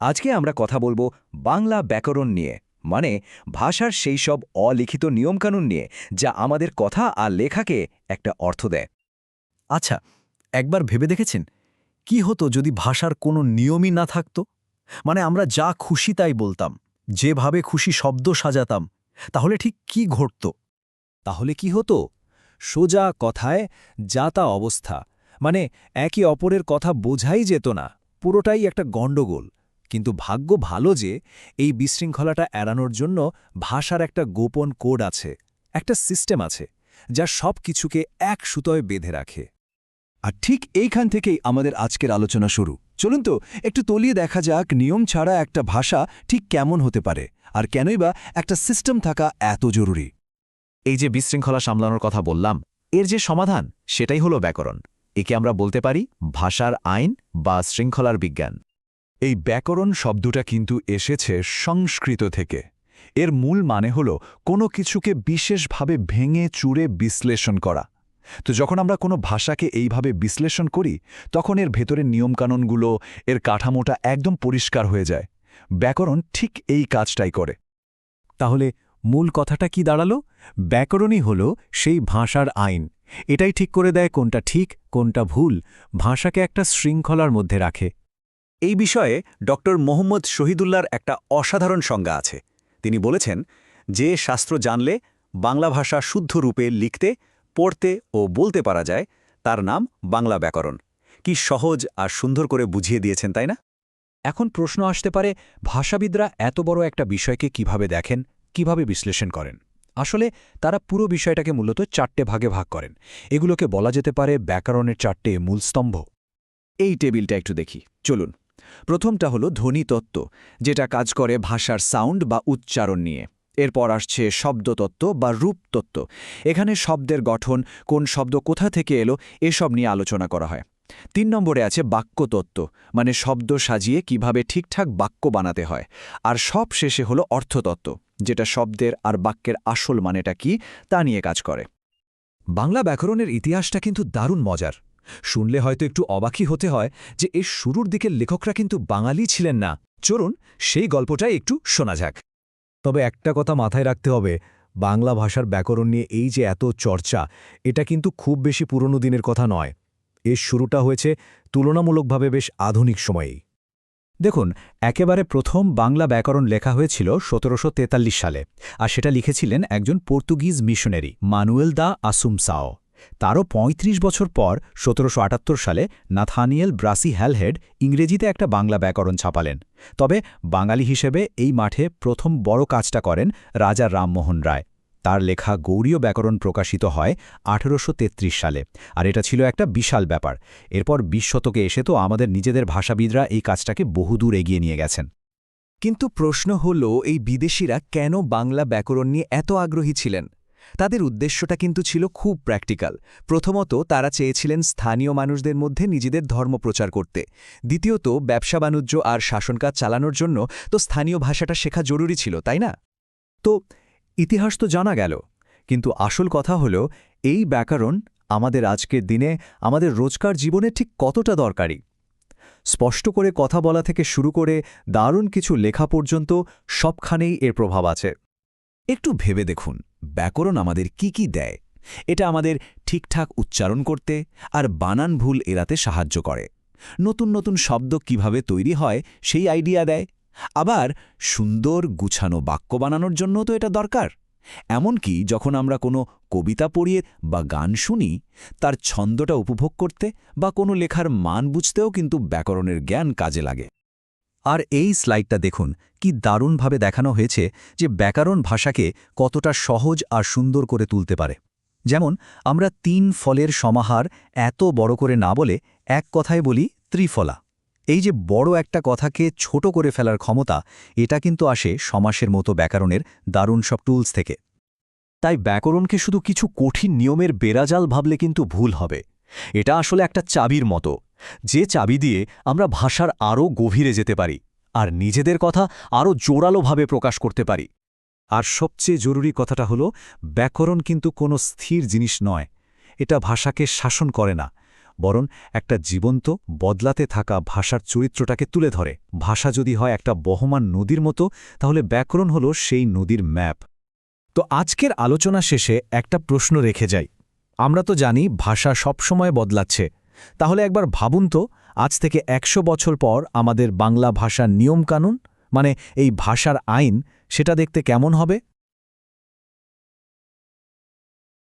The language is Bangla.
আজকে আমরা কথা বলব বাংলা ব্যাকরণ নিয়ে মানে ভাষার সেই সব অলিখিত নিয়মকানুন নিয়ে, যা আমাদের কথা আর লেখাকে একটা অর্থ দেয়। আচ্ছা একবার ভেবে দেখেছেন? কি হতো যদি ভাষার কোনো নিয়মই না থাকতো? মানে আমরা যা খুশি তাই বলতাম, যেভাবে খুশি শব্দ সাজাতাম, তাহলে ঠিক কি ঘটত? তাহলে কি হতো? সোজা কথায় যাতা অবস্থা মানে একে অপরের কথা বোঝাই যেত না, পুরোটাই একটা গণ্ডগোল। কিন্তু ভাগ্য ভালো যে এই বিশৃঙ্খলাটা এড়ানোর জন্য ভাষার একটা গোপন কোড আছে, একটা সিস্টেম আছে, যা সব কিছুকে এক সুতোয় বেঁধে রাখে। আর ঠিক এইখান থেকেই আমাদের আজকের আলোচনা শুরু। চলুন তো, একটু তলিয়ে দেখা যাক নিয়ম ছাড়া একটা ভাষা ঠিক কেমন হতে পারে, আর কেনই বা একটা সিস্টেম থাকা এত জরুরি। এই যে বিশৃঙ্খলা সামলানোর কথা বললাম, এর যে সমাধান, সেটাই হলো ব্যাকরণ। একে আমরা বলতে পারি ভাষার আইন বা শৃঙ্খলার বিজ্ঞান। এই ব্যাকরণ শব্দটা কিন্তু এসেছে সংস্কৃত থেকে। এর মূল মানে হল কোনো কিছুকে বিশেষভাবে ভেঙে চুরে বিশ্লেষণ করা। তো যখন আমরা কোনো ভাষাকে এইভাবে বিশ্লেষণ করি, তখন এর ভেতরের নিয়মকানুনগুলো, এর কাঠামোটা একদম পরিষ্কার হয়ে যায়। ব্যাকরণ ঠিক এই কাজটাই করে। তাহলে মূল কথাটা কি দাঁড়াল? ব্যাকরণই হল সেই ভাষার আইন। এটাই ঠিক করে দেয় কোনটা ঠিক, কোনটা ভুল। ভাষাকে একটা শৃঙ্খলার মধ্যে রাখে। এই বিষয়ে ড মোহাম্মদ শহীদুল্লার একটা অসাধারণ সংজ্ঞা আছে। তিনি বলেছেন, যে শাস্ত্র জানলে বাংলা ভাষা শুদ্ধ রূপে লিখতে, পড়তে ও বলতে পারা যায়, তার নাম বাংলা ব্যাকরণ। কি সহজ আর সুন্দর করে বুঝিয়ে দিয়েছেন, তাই না? এখন প্রশ্ন আসতে পারে, ভাষাবিদরা এত বড় একটা বিষয়কে কীভাবে দেখেন, কীভাবে বিশ্লেষণ করেন? আসলে তারা পুরো বিষয়টাকে মূলত চারটে ভাগে ভাগ করেন। এগুলোকে বলা যেতে পারে ব্যাকরণের চারটে মূলস্তম্ভ এই টেবিলটা একটু দেখি। চলুন। প্রথমটা হলো ধ্বনিতত্ত্ব যেটা কাজ করে ভাষার সাউন্ড বা উচ্চারণ নিয়ে। এরপর আসছে শব্দতত্ত্ব বা রূপতত্ত্ব এখানে শব্দের গঠন, কোন শব্দ কোথা থেকে এলো, এসব নিয়ে আলোচনা করা হয়। তিন নম্বরে আছে বাক্যতত্ত্ব মানে শব্দ সাজিয়ে কীভাবে ঠিকঠাক বাক্য বানাতে হয়। আর সব শেষে হলো অর্থতত্ত্ব, যেটা শব্দের আর বাক্যের আসল মানেটা কি, তা নিয়ে কাজ করে। বাংলা ব্যাকরণের ইতিহাসটা কিন্তু দারুণ মজার। শুনলে হয়তো একটু অবাকই হতে হয় যে এর শুরুর দিকের লেখকরা কিন্তু বাঙালি ছিলেন না। চলুন সেই গল্পটাই একটু শোনা যাক। তবে একটা কথা মাথায় রাখতে হবে, বাংলা ভাষার ব্যাকরণ নিয়ে এই যে এত চর্চা, এটা কিন্তু খুব বেশি পুরনো দিনের কথা নয়। এর শুরুটা হয়েছে তুলনামূলকভাবে বেশ আধুনিক সময়েই। দেখুন, একেবারে প্রথম বাংলা ব্যাকরণ লেখা হয়েছিল সতেরোশো তেতাল্লিশ সালে, আর সেটা লিখেছিলেন একজন Portuguese missionary, Manuel da Assumpcao তারও ৩৫ বছর পর সতেরোশো আটাত্তর সালে নাথানিয়েল ব্রাসি হ্যালহেড ইংরেজিতে একটা বাংলা ব্যাকরণ ছাপালেন। তবে বাঙালি হিসেবে এই মাঠে প্রথম বড় কাজটা করেন রাজা রামমোহন রায়। তার লেখা গৌরীয় ব্যাকরণ প্রকাশিত হয় আঠেরোশো তেত্রিশ সালে, আর এটা ছিল একটা বিশাল ব্যাপার। এরপর বিশ শতকে এসে তো আমাদের নিজেদের ভাষাবিদরা এই কাজটাকে বহুদূর এগিয়ে নিয়ে গেছেন। কিন্তু প্রশ্ন হল, এই বিদেশিরা কেন বাংলা ব্যাকরণ নিয়ে এত আগ্রহী ছিলেন? তাদের উদ্দেশ্যটা কিন্তু ছিল খুব প্র্যাকটিক্যাল প্রথমত, তারা চেয়েছিলেন স্থানীয় মানুষদের মধ্যে নিজেদের ধর্ম প্রচার করতে। দ্বিতীয়ত, ব্যবসা বাণিজ্য আর শাসনকাজ চালানোর জন্য তো স্থানীয় ভাষাটা শেখা জরুরি ছিল, তাই না? তো, ইতিহাস তো জানা গেল। কিন্তু আসল কথা হল, এই ব্যাকরণ আমাদের আজকের দিনে আমাদের রোজকার জীবনে ঠিক কতটা দরকারি? স্পষ্ট করে কথা বলা থেকে শুরু করে দারুণ কিছু লেখা পর্যন্ত সবখানেই এর প্রভাব আছে। একটু ভেবে দেখুন। ব্যাকরণ আমাদের কি কি দেয়, এটা আমাদের ঠিকঠাক উচ্চারণ করতে আর বানান ভুল এড়াতে সাহায্য করে। নতুন নতুন শব্দ কীভাবে তৈরি হয় সেই আইডিয়া দেয়। আবার সুন্দর গুছানো বাক্য বানানোর জন্য তো এটা দরকার। এমনকি যখন আমরা কোনো কবিতা পড়িয়ে বা গান শুনি, তার ছন্দটা উপভোগ করতে বা কোনো লেখার মান বুঝতেও কিন্তু ব্যাকরণের জ্ঞান কাজে লাগে। আর এই স্লাইডটা দেখুন, কি দারুণভাবে দেখানো হয়েছে যে ব্যাকরণ ভাষাকে কতটা সহজ আর সুন্দর করে তুলতে পারে। যেমন, আমরা তিন ফলের সমাহার এত বড় করে না বলে এক কথায় বলি ত্রিফলা। এই যে বড় একটা কথাকে ছোট করে ফেলার ক্ষমতা, এটা কিন্তু আসে সমাসের মতো ব্যাকরণের দারুণ সব টুলস থেকে। তাই ব্যাকরণকে শুধু কিছু কঠিন নিয়মের বেড়াজাল ভাবলে কিন্তু ভুল হবে। এটা আসলে একটা চাবির মতো। যে চাবি দিয়ে আমরা ভাষার আরও গভীরে যেতে পারি, আর নিজেদের কথা আরও জোরালোভাবে প্রকাশ করতে পারি। আর সবচেয়ে জরুরি কথাটা হলো, ব্যাকরণ কিন্তু কোনো স্থির জিনিস নয়। এটা ভাষাকে শাসন করে না, বরং একটা জীবন্ত, বদলাতে থাকা ভাষার চরিত্রটাকে তুলে ধরে। ভাষা যদি হয় একটা বহমান নদীর মতো, তাহলে ব্যাকরণ হল সেই নদীর ম্যাপ। তো আজকের আলোচনা শেষে একটা প্রশ্ন রেখে যাই। আমরা তো জানি, ভাষা সবসময় বদলাচ্ছে। তাহলে একবার ভাবুন তো, আজ থেকে একশো বছর পর আমাদের বাংলা ভাষার নিয়মকানুন মানে এই ভাষার আইন, সেটা দেখতে কেমন হবে?